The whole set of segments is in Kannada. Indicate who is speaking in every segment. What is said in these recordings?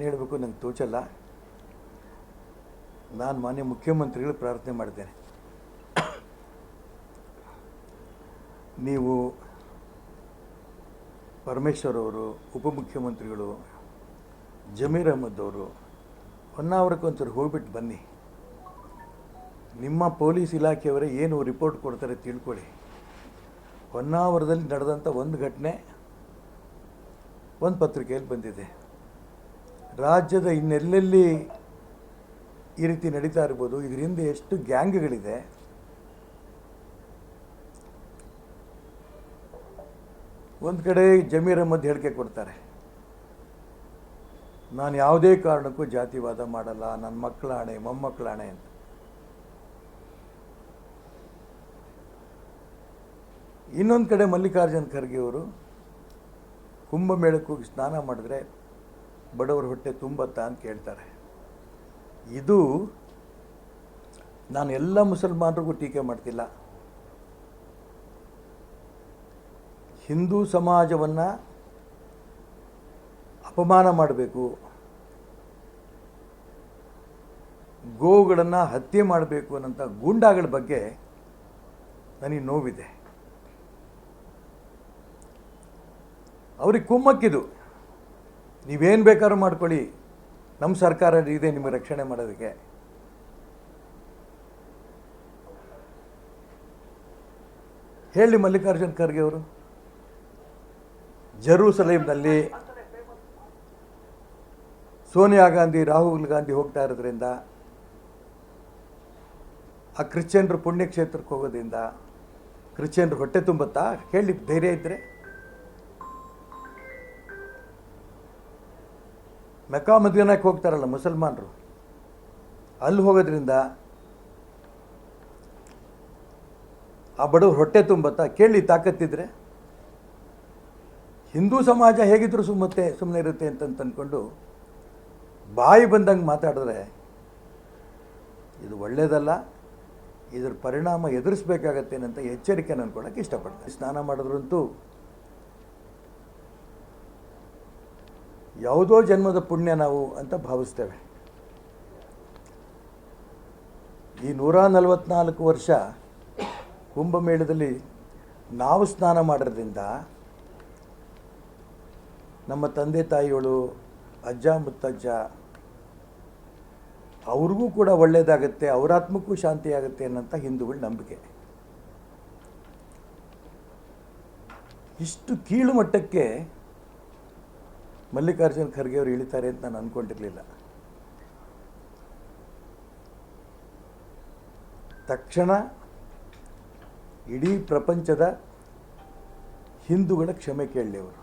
Speaker 1: ಏನು ಹೇಳಬೇಕು ನಂಗೆ ತೋಚಲ್ಲ. ನಾನು ಮಾನ್ಯ ಮುಖ್ಯಮಂತ್ರಿಗಳು ಪ್ರಾರ್ಥನೆ ಮಾಡ್ತೇನೆ. ನೀವು ಪರಮೇಶ್ವರ್ ಅವರು, ಉಪಮುಖ್ಯಮಂತ್ರಿಗಳು, ಜಮೀರ್ ಅಹಮದ್ ಅವರು ಹೊನ್ನಾವರಕ್ಕೆ ಒಂಚೂರು ಹೋಗ್ಬಿಟ್ಟು ಬನ್ನಿ. ನಿಮ್ಮ ಪೊಲೀಸ್ ಇಲಾಖೆಯವರೇ ಏನು ರಿಪೋರ್ಟ್ ಕೊಡ್ತಾರೆ ತಿಳ್ಕೊಳ್ಳಿ. ಹೊನ್ನಾವರದಲ್ಲಿ ನಡೆದಂಥ ಒಂದು ಘಟನೆ, ಒಂದು ಪತ್ರಿಕೆಯಲ್ಲಿ ಬಂದಿದೆ. ರಾಜ್ಯದ ಇನ್ನೆಲ್ಲೆಲ್ಲಿ ಈ ರೀತಿ ನಡೀತಾ ಇರ್ಬೋದು, ಇದರಿಂದ ಎಷ್ಟು ಗ್ಯಾಂಗ್ಗಳಿದೆ? ಒಂದು ಕಡೆ ಜಮೀರ್ ಅಹಮದ್ ಹೇಳಿಕೆ ಕೊಡ್ತಾರೆ, ನಾನು ಯಾವುದೇ ಕಾರಣಕ್ಕೂ ಜಾತಿವಾದ ಮಾಡಲ್ಲ ನನ್ನ ಮಕ್ಕಳ ಹಣೆ ಮೊಮ್ಮಕ್ಕಳ ಹಣೆ ಅಂತ. ಇನ್ನೊಂದು ಕಡೆ ಮಲ್ಲಿಕಾರ್ಜುನ್ ಖರ್ಗೆ ಅವರು ಕುಂಭಮೇಳಕ್ಕೆ ಸ್ನಾನ ಮಾಡಿದ್ರೆ ಬಡವರ ಹೊಟ್ಟೆ ತುಂಬತ್ತಾ ಅಂತ ಕೇಳ್ತಾರೆ. ಇದು ನಾನು ಎಲ್ಲ ಮುಸಲ್ಮಾನರಿಗೂ ಟೀಕೆ ಮಾಡ್ತಿಲ್ಲ. ಹಿಂದೂ ಸಮಾಜವನ್ನು ಅಪಮಾನ ಮಾಡಬೇಕು. ಗೋವುಗಳನ್ನು ಹತ್ಯೆ ಮಾಡಬೇಕು ಅನ್ನೋಂಥ ಗೂಂಡಾಗಳ ಬಗ್ಗೆ ನನಗೆ ನೋವಿದೆ. ಅವ್ರಿಗೆ ಕುಮ್ಮಕ್ಕಿದು. ನೀವೇನು ಬೇಕಾದ್ರೂ ಮಾಡ್ಕೊಳ್ಳಿ. ನಮ್ಮ ಸರ್ಕಾರ ಇದೆ ನಿಮಗೆ ರಕ್ಷಣೆ ಮಾಡೋದಕ್ಕೆ. ಹೇಳಿ ಮಲ್ಲಿಕಾರ್ಜುನ್ ಖರ್ಗೆ ಅವರು. ಜರೂಸಲೇಮ್ನಲ್ಲಿ ಸೋನಿಯಾ ಗಾಂಧಿ, ರಾಹುಲ್ ಗಾಂಧಿ ಹೋಗ್ತಾ ಇರೋದ್ರಿಂದ, ಆ ಕ್ರಿಶ್ಚಿಯನ್ರು ಪುಣ್ಯಕ್ಷೇತ್ರಕ್ಕೆ ಹೋಗೋದ್ರಿಂದ, ಕ್ರಿಶ್ಚಿಯನ್ರು ಹೊಟ್ಟೆ ತುಂಬುತ್ತಾ? ಹೇಳಿ ಧೈರ್ಯ ಇದ್ದರೆ ಮೆಕ್ಕಾ ಮದೀನಕ್ಕೆ ಹೋಗ್ತಾರಲ್ಲ ಮುಸಲ್ಮಾನರು. ಅಲ್ಲಿ ಹೋಗೋದ್ರಿಂದ ಆ ಬಡವ್ರು ಹೊಟ್ಟೆ ತುಂಬತ್ತಾ ಕೇಳಿ ತಾಕತ್ತಿದ್ರೆ ಹಿಂದೂ ಸಮಾಜ ಹೇಗಿದ್ರು ಸುಮ್ಮತ್ತೆ ಸುಮ್ಮನೆ ಇರುತ್ತೆ ಅಂತ ಅಂದ್ಕೊಂಡು ಬಾಯಿ ಬಂದಂಗೆ ಮಾತಾಡಿದ್ರೆ ಇದು ಒಳ್ಳೆಯದಲ್ಲ ಇದ್ರ ಪರಿಣಾಮ ಎದುರಿಸ್ಬೇಕಾಗತ್ತೇನಂತ ಎಚ್ಚರಿಕೆ ನಾನು ಕೊಡೋಕ್ಕೆ ಇಷ್ಟಪಡ್ತೀನಿ. ಸ್ನಾನ ಮಾಡಿದ್ರಂತೂ ಯಾವುದೋ ಜನ್ಮದ ಪುಣ್ಯ ನಾವು ಅಂತ ಭಾವಿಸ್ತೇವೆ. ಈ ನೂರ ನಲವತ್ನಾಲ್ಕು ವರ್ಷ ಕುಂಭಮೇಳದಲ್ಲಿ ನಾವು ಸ್ನಾನ ಮಾಡೋದ್ರಿಂದ ನಮ್ಮ ತಂದೆ ತಾಯಿಗಳು, ಅಜ್ಜ ಮುತ್ತಜ್ಜ, ಅವ್ರಿಗೂ ಕೂಡ ಒಳ್ಳೆಯದಾಗುತ್ತೆ ಅವರಾತ್ಮಕ್ಕೂ ಶಾಂತಿಯಾಗುತ್ತೆ ಅನ್ನೋಂಥ ಹಿಂದೂಗಳ ನಂಬಿಕೆ. ಇಷ್ಟು ಕೀಳು ಮಟ್ಟಕ್ಕೆ ಮಲ್ಲಿಕಾರ್ಜುನ್ ಖರ್ಗೆ ಅವರು ಇಳಿತಾರೆ ಅಂತ ನಾನು ಅಂದ್ಕೊಂಡಿರಲಿಲ್ಲ ತಕ್ಷಣ ಇಡೀ ಪ್ರಪಂಚದ ಹಿಂದೂಗಳ ಕ್ಷಮೆ ಕೇಳಲಿ ಅವರು.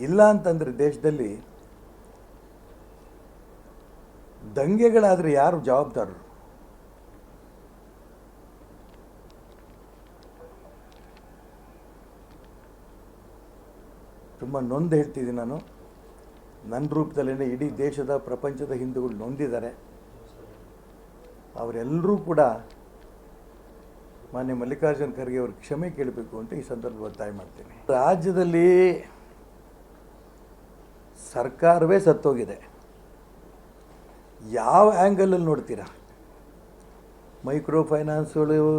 Speaker 1: ಇಲ್ಲ ಅಂತಂದರೆ ದೇಶದಲ್ಲಿ ದಂಗೆಗಳಾದರೆ ಯಾರು ಜವಾಬ್ದಾರರು? ತುಂಬ ನೊಂದು ಹೇಳ್ತಿದ್ದೀನಿ ನಾನು. ನನ್ನ ರೂಪದಲ್ಲೇ ಇಡೀ ದೇಶದ, ಪ್ರಪಂಚದ ಹಿಂದೂಗಳು ನೊಂದಿದ್ದಾರೆ. ಅವರೆಲ್ಲರೂ ಕೂಡ ಮಾನ್ಯ ಮಲ್ಲಿಕಾರ್ಜುನ ಖರ್ಗೆ ಅವ್ರಿಗೆ ಕ್ಷಮೆ ಕೇಳಬೇಕು ಅಂತ ಈ ಸಂದರ್ಭ ಒತ್ತಾಯ ಮಾಡ್ತೀನಿ. ರಾಜ್ಯದಲ್ಲಿ ಸರ್ಕಾರವೇ ಸತ್ತೋಗಿದೆ. ಯಾವ ಆ್ಯಂಗಲಲ್ಲಿ ನೋಡ್ತೀರಾ? ಮೈಕ್ರೋ ಫೈನಾನ್ಸ್ಗಳು,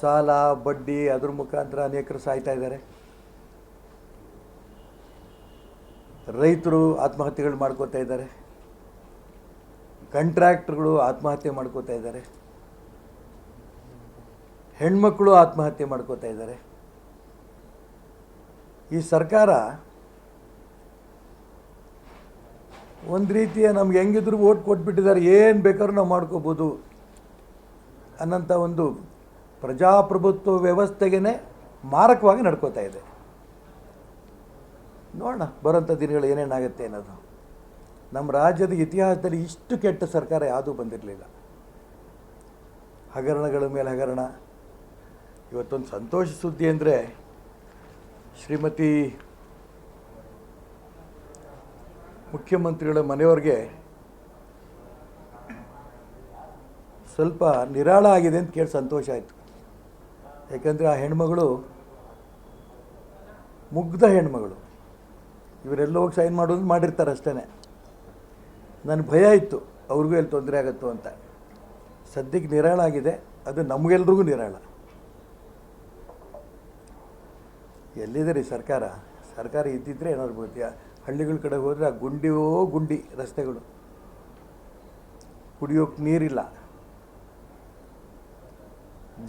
Speaker 1: ಸಾಲ, ಬಡ್ಡಿ, ಅದ್ರ ಮುಖಾಂತರ ಅನೇಕರು ಸಾಯ್ತಾ ಇದ್ದಾರೆ. ರೈತರು ಆತ್ಮಹತ್ಯೆಗಳು ಮಾಡ್ಕೋತಾ ಇದ್ದಾರೆ. ಕಂಟ್ರಾಕ್ಟ್ರುಗಳು ಆತ್ಮಹತ್ಯೆ ಮಾಡ್ಕೋತಾ ಇದ್ದಾರೆ. ಹೆಣ್ಮಕ್ಳು ಆತ್ಮಹತ್ಯೆ ಮಾಡ್ಕೋತಾ ಇದ್ದಾರೆ. ಈ ಸರ್ಕಾರ ಒಂದು ರೀತಿಯ ನಮ್ಗೆ ಹೆಂಗಿದ್ರು ಓಟ್ ಕೊಟ್ಬಿಟ್ಟಿದ್ದಾರೆ, ಏನು ಬೇಕಾದ್ರೂ ನಾವು ಮಾಡ್ಕೋಬೋದು ಅನ್ನೋಂಥ ಒಂದು ಪ್ರಜಾಪ್ರಭುತ್ವ ವ್ಯವಸ್ಥೆಗೇ ಮಾರಕವಾಗಿ ನಡ್ಕೋತಾ ಇದೆ. ನೋಡೋಣ ಬರೋಂಥ ದಿನಗಳು ಏನೇನಾಗುತ್ತೆ ಅನ್ನೋದು. ನಮ್ಮ ರಾಜ್ಯದ ಇತಿಹಾಸದಲ್ಲಿ ಇಷ್ಟು ಕೆಟ್ಟ ಸರ್ಕಾರ ಯಾವುದೂ ಬಂದಿರಲಿಲ್ಲ. ಹಗರಣಗಳ ಮೇಲೆ ಹಗರಣ. ಇವತ್ತೊಂದು ಸಂತೋಷ ಸುದ್ದಿ ಅಂದರೆ ಶ್ರೀಮತಿ ಮುಖ್ಯಮಂತ್ರಿಗಳ ಮನೆಯವ್ರಿಗೆ ಸ್ವಲ್ಪ ನಿರಾಳ ಆಗಿದೆ ಅಂತ ಕೇಳಿ ಸಂತೋಷ ಆಯಿತು. ಯಾಕಂದರೆ ಆ ಹೆಣ್ಮಗಳು ಮುಗ್ಧ ಹೆಣ್ಮಗಳು. ಇವರೆಲ್ಲ ಹೋಗಿ ಸೈನ್ ಮಾಡೋದು ಮಾಡಿರ್ತಾರೆ ಅಷ್ಟೇ ನನಗೆ ಭಯ ಇತ್ತು, ಅವ್ರಿಗೂ ಎಲ್ಲಿ ತೊಂದರೆ ಆಗುತ್ತೋ ಅಂತ. ಸದ್ಯಕ್ಕೆ ನಿರಾಳ ಆಗಿದೆ, ಅದು ನಮಗೆಲ್ರಿಗೂ ನಿರಾಳ. ಎಲ್ಲಿದೆ ರೀ ಸರ್ಕಾರ? ಸರ್ಕಾರ ಇದ್ದಿದ್ರೆ ಏನಾದ್ರು ಬರುತ್ತೆ ಹಳ್ಳಿಗಳ ಕಡೆ ಹೋದರೆ ಆ ಗುಂಡಿಯೋ ಗುಂಡಿ ರಸ್ತೆಗಳು. ಕುಡಿಯೋಕೆ ನೀರಿಲ್ಲ.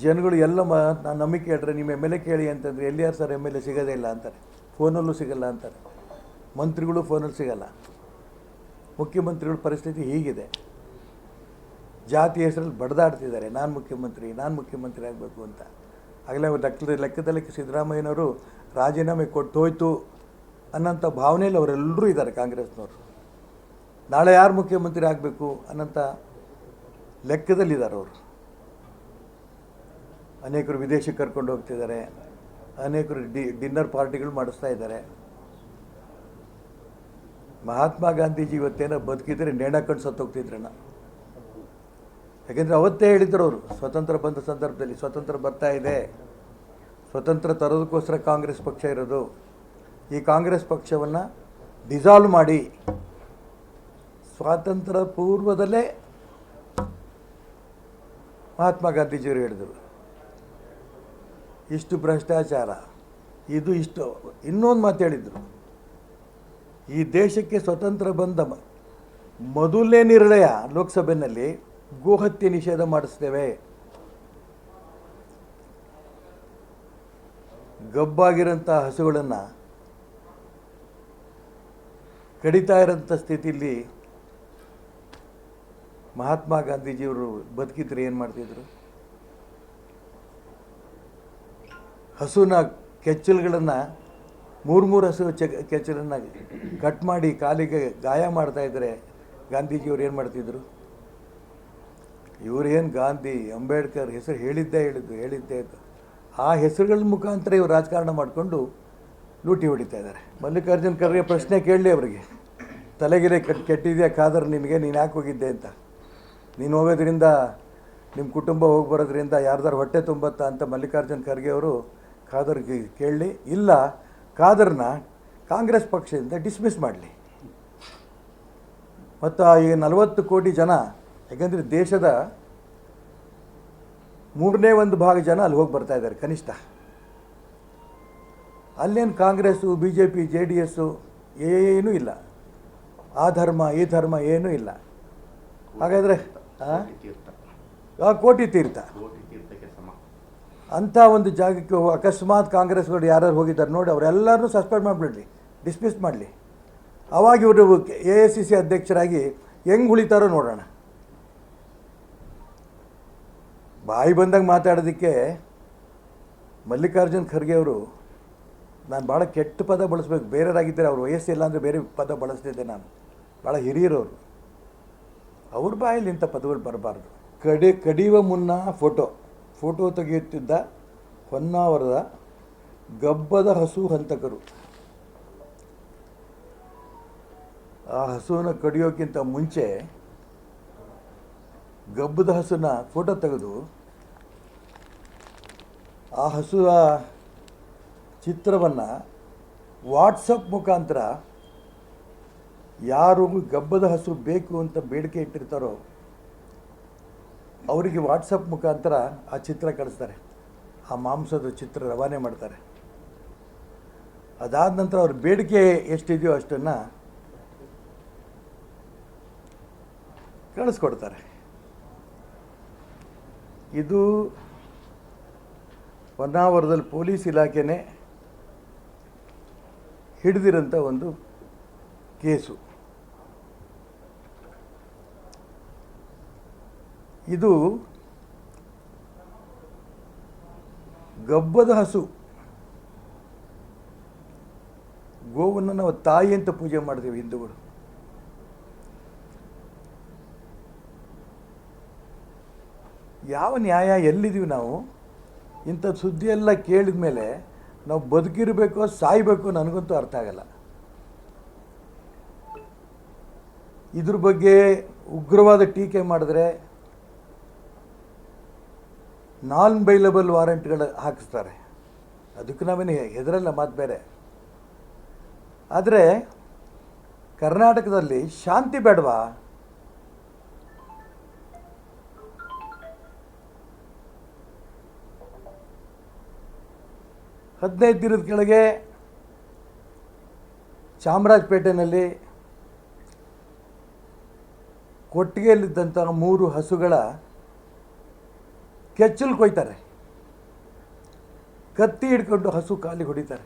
Speaker 1: ಜನಗಳು ಎಲ್ಲ ಮ ನಾನು ನಮಗೆ ಕೇಳ್ರೆ ನಿಮ್ಮ ಎಂ ಎಲ್ ಎ ಕೇಳಿ ಅಂತಂದರೆ ಎಲ್ಲಿ ಯಾರು ಸರ್ ಎಂ ಎಲ್ ಎ ಸಿಗೋದೇ ಇಲ್ಲ ಅಂತಾರೆ. ಫೋನಲ್ಲೂ ಸಿಗಲ್ಲ ಅಂತಾರೆ. ಮಂತ್ರಿಗಳು ಫೋನಲ್ಲಿ ಸಿಗಲ್ಲ. ಮುಖ್ಯಮಂತ್ರಿಗಳ ಪರಿಸ್ಥಿತಿ ಹೀಗಿದೆ. ಜಾತಿ ಹೆಸರಲ್ಲಿ ಬಡ್ದಾಡ್ತಿದ್ದಾರೆ. ನಾನು ಮುಖ್ಯಮಂತ್ರಿ ನಾನು ಮುಖ್ಯಮಂತ್ರಿ ಆಗಬೇಕು ಅಂತ. ಆಗಲೇ ಲೆಕ್ಕದ ಲೆಕ್ಕದಲ್ಲಿ ಸಿದ್ದರಾಮಯ್ಯನವರು ರಾಜೀನಾಮೆ ಕೊಟ್ಟು ಹೋಯ್ತು ಅನ್ನೋಂಥ ಭಾವನೆಯಲ್ಲಿ ಅವರೆಲ್ಲರೂ ಇದ್ದಾರೆ ಕಾಂಗ್ರೆಸ್ನವರು. ನಾಳೆ ಯಾರು ಮುಖ್ಯಮಂತ್ರಿ ಆಗಬೇಕು ಅನ್ನೋಂಥ ಲೆಕ್ಕದಲ್ಲಿದ್ದಾರೆ ಅವರು. ಅನೇಕರು ವಿದೇಶಕ್ಕೆ ಕರ್ಕೊಂಡು ಹೋಗ್ತಿದ್ದಾರೆ. ಅನೇಕರು ಡಿ, ಡಿನ್ನರ್ ಪಾರ್ಟಿಗಳು ಮಾಡಿಸ್ತಾ ಇದ್ದಾರೆ. ಮಹಾತ್ಮ ಗಾಂಧೀಜಿ ಇವತ್ತೇನೋ ಬದುಕಿದ್ರೆ ಸತ್ತು ಸತ್ತೋಗ್ತಿದ್ರಣ್ಣ. ಯಾಕೆಂದರೆ ಅವತ್ತೇ ಹೇಳಿದ್ರು ಅವರು, ಸ್ವತಂತ್ರ ಬಂದ ಸಂದರ್ಭದಲ್ಲಿ ಸ್ವತಂತ್ರ ಬರ್ತಾ ಇದೆ, ಸ್ವತಂತ್ರ ತರೋದಕ್ಕೋಸ್ಕರ ಕಾಂಗ್ರೆಸ್ ಪಕ್ಷ ಇರೋದು. ಈ ಕಾಂಗ್ರೆಸ್ ಪಕ್ಷವನ್ನು ಡಿಸಾಲ್ವ್ ಮಾಡಿ, ಸ್ವಾತಂತ್ರ್ಯ ಪೂರ್ವದಲ್ಲೇ ಮಹಾತ್ಮ ಗಾಂಧೀಜಿಯವರು ಹೇಳಿದರು. ಇಷ್ಟು ಭ್ರಷ್ಟಾಚಾರ, ಇದು ಇಷ್ಟು, ಇನ್ನೊಂದು ಮಾತು ಹೇಳಿದರು. ಈ ದೇಶಕ್ಕೆ ಸ್ವತಂತ್ರ ಬಂದ ಮೊದಲನೇ ನಿರ್ಣಯ ಲೋಕಸಭೆಯಲ್ಲಿ ಗೋಹತ್ಯೆ ನಿಷೇಧ ಮಾಡಿಸ್ತೇವೆ. ಗಬ್ಬಾಗಿರೋಂಥ ಹಸುಗಳನ್ನು ಕಡಿತಾ ಇರೋಂಥ ಸ್ಥಿತಿಯಲ್ಲಿ ಮಹಾತ್ಮ ಗಾಂಧೀಜಿಯವರು ಬದುಕಿದ್ರೆ ಏನು ಮಾಡ್ತಿದ್ರು? ಹಸುವಿನ ಕೆಚ್ಚಲುಗಳನ್ನು ಮೂರು ಮೂರು ಹಸು ಚ ಕೆಚ್ಚಲನ್ನು ಕಟ್ ಮಾಡಿ ಕಾಲಿಗೆ ಗಾಯ ಮಾಡ್ತಾ ಇದ್ದರೆ ಗಾಂಧೀಜಿಯವ್ರು ಏನು ಮಾಡ್ತಿದ್ರು? ಇವರೇನು ಗಾಂಧಿ, ಅಂಬೇಡ್ಕರ್ ಹೆಸರು ಹೇಳಿದ್ದೇ ಹೇಳಿದ್ದು, ಹೇಳಿದ್ದೇ ಇತ್ತು ಆ ಹೆಸರುಗಳ ಮುಖಾಂತರ ಇವರು ರಾಜಕಾರಣ ಮಾಡಿಕೊಂಡು ಲೂಟಿ ಹೊಡಿತಾ ಇದ್ದಾರೆ. ಮಲ್ಲಿಕಾರ್ಜುನ್ ಖರ್ಗೆ ಪ್ರಶ್ನೆ ಕೇಳಲಿ ಅವರಿಗೆ. ತಲೆಗಿರೆ ಕಟ್ ಕೆಟ್ಟಿದೆಯಾ ಕಾದರ್ ನಿನಗೆ ನೀನು ಯಾಕೆ ಹೋಗಿದ್ದೆ ಅಂತ? ನೀನು ಹೋಗೋದ್ರಿಂದ ನಿಮ್ಮ ಕುಟುಂಬ ಹೋಗಿ ಬರೋದ್ರಿಂದ ಯಾರ್ದಾರು ಹೊಟ್ಟೆ ತುಂಬತ್ತಾ ಅಂತ ಮಲ್ಲಿಕಾರ್ಜುನ್ ಖರ್ಗೆ ಅವರು ಖಾದರ್ಗೆ ಕೇಳಲಿ. ಇಲ್ಲ ಖಾದರ್ನ ಕಾಂಗ್ರೆಸ್ ಪಕ್ಷದಿಂದ ಡಿಸ್ಮಿಸ್ ಮಾಡಲಿ. ಮತ್ತು ಈ ನಲವತ್ತು ಕೋಟಿ ಜನ, ಯಾಕಂದರೆ ದೇಶದ ಮೂರನೇ ಒಂದು ಭಾಗ ಜನ ಅಲ್ಲಿ ಹೋಗಿ ಬರ್ತಾ ಇದ್ದಾರೆ ಕನಿಷ್ಠ. ಅಲ್ಲೇನು Congress B J P J D S, ಏನೂ ಇಲ್ಲ. ಆ ಧರ್ಮ, ಈ ಧರ್ಮ ಏನೂ ಇಲ್ಲ. ಹಾಗಾದರೆ
Speaker 2: ಕೋಟಿ ತೀರ್ಥ
Speaker 1: ಆ ಕೋಟಿ ತೀರ್ಥ
Speaker 2: ಕೋಟಿ ತೀರ್ಥಕ್ಕೆ ಸಮ
Speaker 1: ಅಂಥ ಒಂದು ಜಾಗಕ್ಕೆ ಅಕಸ್ಮಾತ್ ಕಾಂಗ್ರೆಸ್ಗಳು ಯಾರು ಹೋಗಿದ್ದಾರೆ ನೋಡಿ ಅವರೆಲ್ಲರೂ ಸಸ್ಪೆಂಡ್ ಮಾಡಿಬಿಡಲಿ ಡಿಸ್ಮಿಸ್ ಮಾಡಲಿ. ಅವಾಗ ಇವರು ಎ ಎ ಸಿ ಸಿ ಅಧ್ಯಕ್ಷರಾಗಿ ಹೆಂಗೆ ಉಳಿತಾರೋ ನೋಡೋಣ. ಬಾಯಿ ಬಂದಾಗ ಮಾತಾಡೋದಕ್ಕೆ ಮಲ್ಲಿಕಾರ್ಜುನ್ ಖರ್ಗೆ ಅವರು, ನಾನು ಭಾಳ ಕೆಟ್ಟ ಪದ ಬಳಸ್ಬೇಕು, ಬೇರೆಯವರಾಗಿದ್ದರೆ ಅವ್ರ ವಯಸ್ಸಿಲ್ಲ ಅಂದರೆ ಬೇರೆ ಪದ ಬಳಸ್ತಿದ್ದೆ ನಾನು. ಭಾಳ ಹಿರಿಯರವರು. ಅವ್ರ ಬಾಯಲ್ಲಿ ಇಂಥ ಪದಗಳು ಬರಬಾರ್ದು. ಕಡಿ, ಕಡಿಯುವ ಮುನ್ನ ಫೋಟೋ ಫೋಟೋ ತೆಗೆಯುತ್ತಿದ್ದ ಹೊನ್ನಾವರದ ಗಬ್ಬದ ಹಸು ಹಂತಕರು. ಆ ಹಸುವನ್ನು ಕಡಿಯೋಕ್ಕಿಂತ ಮುಂಚೆ ಗಬ್ಬದ ಹಸುನ ಫೋಟೋ ತೆಗೆದು ಆ ಹಸುವ ಚಿತ್ರವನ್ನು ವಾಟ್ಸಪ್ ಮುಖಾಂತರ ಯಾರು ಗಬ್ಬದ ಹಸು ಬೇಕು ಅಂತ ಬೇಡಿಕೆ ಇಟ್ಟಿರ್ತಾರೋ ಅವರಿಗೆ ವಾಟ್ಸಪ್ ಮುಖಾಂತರ ಆ ಚಿತ್ರ ಕಳಿಸ್ತಾರೆ. ಆ ಮಾಂಸದ ಚಿತ್ರ ರವಾನೆ ಮಾಡ್ತಾರೆ. ಅದಾದ ನಂತರ ಅವ್ರ ಬೇಡಿಕೆ ಎಷ್ಟಿದೆಯೋ ಅಷ್ಟನ್ನು ಕಳಿಸ್ಕೊಡ್ತಾರೆ. ಇದು ಹೊನ್ನಾವರದಲ್ಲಿ ಪೊಲೀಸ್ ಇಲಾಖೆನೇ ಹಿಡಿದಿರೋಂಥ ಒಂದು ಕೇಸು. ಇದು ಗಬ್ಬದ ಹಸು. ಗೋವನ್ನು ನಾವು ತಾಯಿ ಅಂತ ಪೂಜೆ ಮಾಡ್ತೀವಿ ಹಿಂದೂಗಳು. ಯಾವ ನ್ಯಾಯ ಎಲ್ಲಿದ್ದೀವಿ ನಾವು? ಇಂಥ ಸುದ್ದಿಯೆಲ್ಲ ಕೇಳಿದ ಮೇಲೆ ನಾವು ಬದುಕಿರಬೇಕೋ, ಸಾಯಬೇಕು ನನಗಂತೂ ಅರ್ಥ ಆಗಲ್ಲ. ಇದ್ರ ಬಗ್ಗೆ ಉಗ್ರವಾದ ಟೀಕೆ ಮಾಡಿದ್ರೆ ನಾನ್ ಬೈಲಬಲ್ ವಾರೆಂಟ್ಗಳು ಹಾಕಿಸ್ತಾರೆ. ಅದಕ್ಕೆ ನಾವೇನು ಹೆದರಲ್ಲ ಮಾತು ಬೇರೆ. ಆದರೆ ಕರ್ನಾಟಕದಲ್ಲಿ ಶಾಂತಿ ಬೇಡವಾ? ಹದಿನೈದು ದಿನದ ಕೆಳಗೆ ಚಾಮರಾಜಪೇಟೆಯಲ್ಲಿ ಕೊಟ್ಟಿಗೆಯಲ್ಲಿದ್ದಂಥ ಮೂರು ಹಸುಗಳ ಕೆಚ್ಚಲು ಕೊಯ್ತಾರೆ ಕತ್ತಿ ಹಿಡ್ಕೊಂಡು ಹಸು ಕಾಲಿಗೆ ಹೊಡಿತಾರೆ.